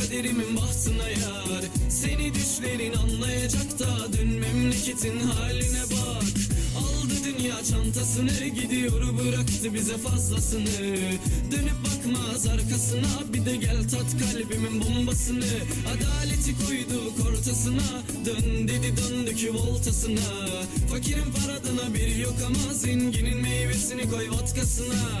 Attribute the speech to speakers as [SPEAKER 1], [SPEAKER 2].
[SPEAKER 1] kaderimin bahtına yar. Seni düşlerin anlayacak da dön memleketin haline bak. Aldı dünya çantasını gidiyor bıraktı bize fazlasını. Dönüp bakmaz arkasına bir de gel tat kalbimin bombasını. Adaleti koyduk ortasına dön dedi döndük voltasına. Fakirin paradına bir yok ama zenginin meyvesini koy vodkasına